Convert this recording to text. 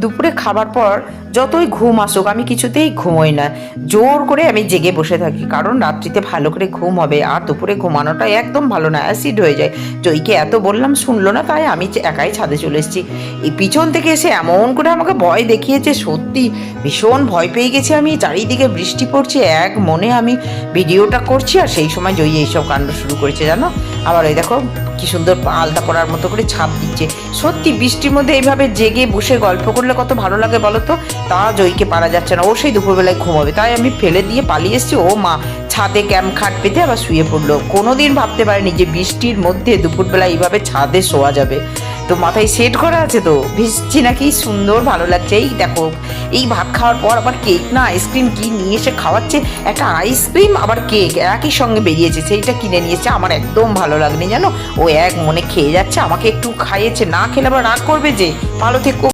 দুপুরে খাবার পর যতই ঘুম আসুক, আমি কিছুতেই ঘুমোই না। জোর করে আমি জেগে বসে থাকি, কারণ রাত্রিতে ভালো করে ঘুম হবে, আর দুপুরে ঘুমানোটা একদম ভালো না, অ্যাসিড হয়ে যায়। জয়কে এত বললাম, শুনলো না তাই আমি একাই ছাদে চলে এসেছি। এই পিছন থেকে এসে এমন করে আমাকে ভয় দেখিয়েছে, সত্যি। ভীষণ ভয় পেয়ে গেছি আমি, চারিদিকে বৃষ্টি পড়ছে, এক মনে আমি ভিডিওটা করছি, আর সেই সময় জয়ী এইসব কাণ্ড শুরু করেছে, জানো? আবার ওই দেখো কি সুন্দর আলতা করার মতো করে ছাপ দিচ্ছে। সত্যি বৃষ্টির মধ্যে এইভাবে জেগে বসে গল্প করলে কত ভালো লাগে বলো তো? তা জয়কে পারা যাচ্ছে না। ও সেই দুপুরবেলায় ঘুমাবে। তাই আমি ফেলে দিয়ে পালিয়ে এসেছি। ও মা, ছাদে ক্যাম্প খাট পেতে আবার শুয়ে পড়ল। কোনোদিন ভাবতে পারিনি যে বৃষ্টির মধ্যে দুপুরবেলা এইভাবে ছাদে শোয়া যাবে। তো মাথায় সেট করা আছে তো। ভিজছি নাকি? সুন্দর, ভালো লাগছে। এই দেখো, এই ভাত খাওয়ার পর আবার কেক না আইসক্রিম কি নিয়ে এসে খাওয়াচ্ছে? একটা আইসক্রিম আবার কেক একই সঙ্গে বেরিয়েছে। সেইটা কিনে নিয়েছে আমার একদম ভালো লাগেনি জানো? ও এক মনে খেয়ে যাচ্ছে, আমাকে একটু খাইয়েছে। না খেলে আবার রাগ করবে যে, ভালো থেকো।